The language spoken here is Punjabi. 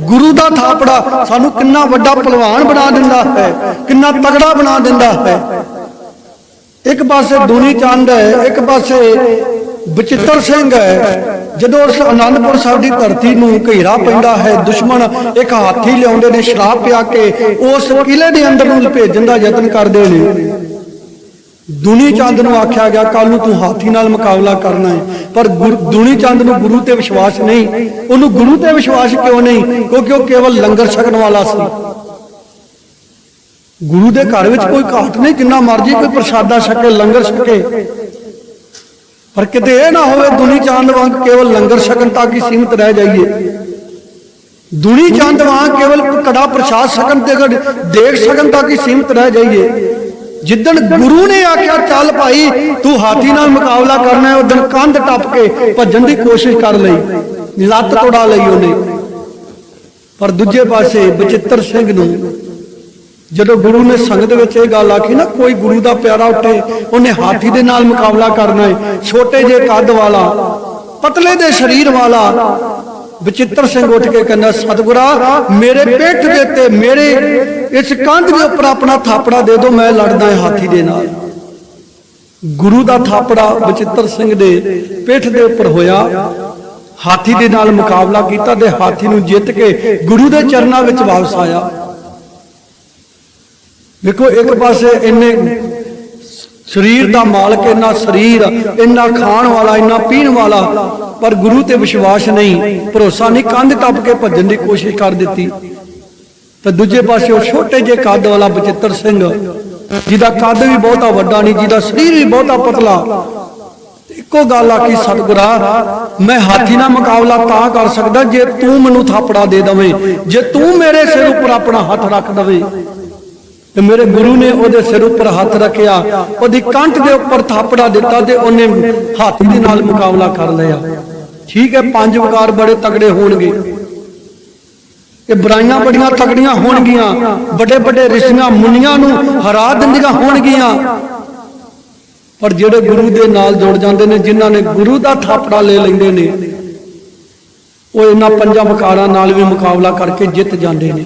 ਗੁਰੂ ਦਾ ਥਾਪੜਾ ਸਾਨੂੰ ਕਿੰਨਾ ਵੱਡਾ ਪਹਿਲਵਾਨ ਬਣਾ ਦਿੰਦਾ ਹੈ, ਕਿੰਨਾ ਤਗੜਾ ਬਣਾ ਦਿੰਦਾ ਹੈ। ਇੱਕ ਪਾਸੇ ਦੂਨੀ ਚੰਦ ਹੈ, ਇੱਕ ਪਾਸੇ ਬਚਿੱਤਰ ਸਿੰਘ ਹੈ, ਜਦੋਂ ਉਸ ਆਨੰਦਪੁਰ ਸਾਹਿਬ ਦੀ ਧਰਤੀ ਨੂੰ ਘੇਰਾ ਪੈਂਦਾ ਹੈ, ਦੁਸ਼ਮਣ ਇੱਕ ਹਾਥੀ ਲਿਆਉਂਦੇ ਨੇ ਸ਼ਰਾਬ ਪਿਆ ਕੇ ਉਸ ਕਿਲੇ ਦੇ ਅੰਦਰ ਨੂੰ ਭੇਜਣ ਦਾ ਯਤਨ ਕਰਦੇ ਨੇ। ਦੁਨੀ ਚੰਦ ਨੂੰ ਆਖਿਆ ਗਿਆ ਕੱਲ ਨੂੰ ਤੂੰ ਹਾਥੀ ਨਾਲ ਮੁਕਾਬਲਾ ਕਰਨਾ ਹੈ ਪਰ ਦੁਨੀ ਚੰਦ ਨੂੰ ਗੁਰੂ ਤੇ ਵਿਸ਼ਵਾਸ ਨਹੀਂ। ਉਹਨੂੰ ਗੁਰੂ ਤੇ ਵਿਸ਼ਵਾਸ ਕਿਉਂ ਨਹੀਂ? ਕਿਉਂਕਿ ਉਹ ਕੇਵਲ ਲੰਗਰ ਛਕਣ ਵਾਲਾ ਸੀ। ਗੁਰੂ ਦੇ ਘਰ ਵਿੱਚ ਕੋਈ ਘਾਟ ਨਹੀਂ, ਜਿੰਨਾ ਮਰਜ਼ੀ ਕੋਈ ਪ੍ਰਸ਼ਾਦਾ ਛਕੇ, ਲੰਗਰ ਛਕੇ। ਪਰ ਕਿਤੇ ਇਹ ਨਾ ਹੋਵੇ, ਦੁਨੀ ਚੰਦ ਵਾਂਗ ਕੇਵਲ ਲੰਗਰ ਛਕਣ ਤੱਕ ਹੀ ਸੀਮਿਤ ਰਹਿ ਜਾਈਏ। ਦੁਨੀ ਚੰਦ ਵਾਂਗ ਕੇਵਲ ਕੜਾ ਪ੍ਰਸ਼ਾਦ ਛਕਣ ਤੇ ਦੇਖ ਸਕਣ ਤੱਕ ਹੀ ਸੀਮਿਤ ਰਹਿ ਜਾਈਏ। ਜਿੱਦਣ ਗੁਰੂ ਨੇ ਆਖਿਆ, ਚੱਲ ਭਾਈ, ਤੂੰ ਹਾਥੀ ਨਾਲ ਮੁਕਾਬਲਾ ਕਰਨਾ ਹੈ ਉਦੋਂ ਕੰਧ ਟੱਪ ਕੇ ਭੱਜਣ ਦੀ ਕੋਸ਼ਿਸ਼ ਕਰ ਲਈ, ਲੱਤ ਤੋੜਾ ਲਈ ਉਹਨੇ। ਪਰ ਦੂਜੇ ਪਾਸੇ ਬਚਿੱਤਰ ਸਿੰਘ ਨੂੰ ਜਦੋਂ ਗੁਰੂ ਨੇ ਸੰਗਤ ਵਿੱਚ ਇਹ ਗੱਲ ਆਖੀ ਨਾ, ਕੋਈ ਗੁਰੂ ਦਾ ਪਿਆਰਾ ਉੱਠੇ, ਉਹਨੇ ਹਾਥੀ ਦੇ ਨਾਲ ਮੁਕਾਬਲਾ ਕਰਨਾ ਹੈ, ਛੋਟੇ ਜਿਹੇ ਕੱਦ ਵਾਲਾ, ਪਤਲੇ ਦੇ ਸਰੀਰ ਵਾਲਾ ਬਚਿੱਤਰ ਸਿੰਘ ਉੱਠ ਕੇ ਕਹਿੰਦਾ, ਸਤਿਗੁਰਾ, ਮੇਰੇ ਪਿੱਠ ਦੇ ਉੱਤੇ ਮੇਰੇ ਇਸ ਕੰਧ ਦੇ ਉੱਪਰ ਆਪਣਾ ਥਾਪੜਾ ਦੇ ਦਿਓ, ਮੈਂ ਲੜਦਾ ਹਾਂ ਹਾਥੀ ਦੇ ਨਾਲ। ਗੁਰੂ ਦਾ ਥਾਪੜਾ ਬਚਿੱਤਰ ਸਿੰਘ ਦੇ ਪਿੱਠ ਦੇ ਉੱਪਰ ਹੋਇਆ। ਹਾਥੀ ਦੇ ਨਾਲ ਮੁਕਾਬਲਾ ਕੀਤਾ ਤੇ ਹਾਥੀ ਨੂੰ ਜਿੱਤ ਕੇ ਗੁਰੂ ਦੇ ਚਰਨਾਂ ਵਿੱਚ ਵਾਪਸ ਆਇਆ। ਵੇਖੋ, ਇੱਕ ਪਾਸੇ ਇੰਨੇ ਸਰੀਰ ਦਾ ਮਾਲਕ, ਇੰਨਾ ਸਰੀਰ, ਇੰਨਾ ਖਾਣ ਵਾਲਾ, ਇੰਨਾ ਪੀਣ ਵਾਲਾ, ਪਰ ਗੁਰੂ ਤੇ ਵਿਸ਼ਵਾਸ ਨਹੀਂ, ਭਰੋਸਾ ਨਹੀਂ, ਕੰਧ ਟੱਪ ਕੇ ਭੱਜਣ ਦੀ ਕੋਸ਼ਿਸ਼ ਕਰ ਦਿੱਤੀ। ਤੇ ਦੂਜੇ ਪਾਸੇ ਉਹ ਛੋਟੇ ਜਿਹੇ ਕੱਦ ਵਾਲਾ ਬਚਿੱਤਰ ਸਿੰਘ ਜਿਹਦਾ ਕੱਦ ਵੀ ਬਹੁਤਾ ਵੱਡਾ ਨਹੀਂ ਜਿਹਦਾ ਸਰੀਰ ਵੀ ਬਹੁਤਾ ਪਤਲਾ। ਇੱਕੋ ਗੱਲ ਆਖੀ ਸਤਿਗੁਰਾ ਮੈਂ ਹਾਥੀ ਨਾਲ ਮੁਕਾਬਲਾ ਤਾਂ ਕਰ ਸਕਦਾ ਜੇ ਤੂੰ ਮੈਨੂੰ ਥਾਪੜਾ ਦੇ ਦਵੇਂ ਜੇ ਤੂੰ ਮੇਰੇ ਸਿਰ ਉੱਪਰ ਆਪਣਾ ਹੱਥ ਰੱਖ ਦਵੇਂ। ਤੇ ਮੇਰੇ ਗੁਰੂ ਨੇ ਉਹਦੇ ਸਿਰ ਉੱਪਰ ਹੱਥ ਰੱਖਿਆ ਉਹਦੀ ਕੰਠ ਦੇ ਉੱਪਰ ਥਾਪੜਾ ਦਿੱਤਾ ਤੇ ਉਹਨੇ ਹਾਥੀ ਦੇ ਨਾਲ ਮੁਕਾਬਲਾ ਕਰ ਲਿਆ। ਠੀਕ ਹੈ ਪੰਜ ਵਕਾਰ ਬੜੇ ਤਗੜੇ ਹੋਣਗੇ। ਇਹ ਬੁਰਾਈਆਂ ਬੜੀਆਂ ਤਕੜੀਆਂ ਹੋਣਗੀਆਂ। ਵੱਡੇ ਵੱਡੇ ਰਿਸ਼ੀਆਂ ਮੁਨੀਆਂ ਨੂੰ ਹਰਾ ਦਿੰਦੀਆਂ ਹੋਣਗੀਆਂ। ਪਰ ਜਿਹੜੇ ਗੁਰੂ ਦੇ ਨਾਲ ਜੁੜ ਜਾਂਦੇ ਨੇ, ਜਿਨ੍ਹਾਂ ਨੇ ਗੁਰੂ ਦਾ ਥਾਪੜਾ ਲੈ ਲੈਂਦੇ ਨੇ, ਉਹ ਇਹਨਾਂ ਪੰਜਾਂ ਵਕਾਰਾਂ ਨਾਲ ਵੀ ਮੁਕਾਬਲਾ ਕਰਕੇ ਜਿੱਤ ਜਾਂਦੇ ਨੇ।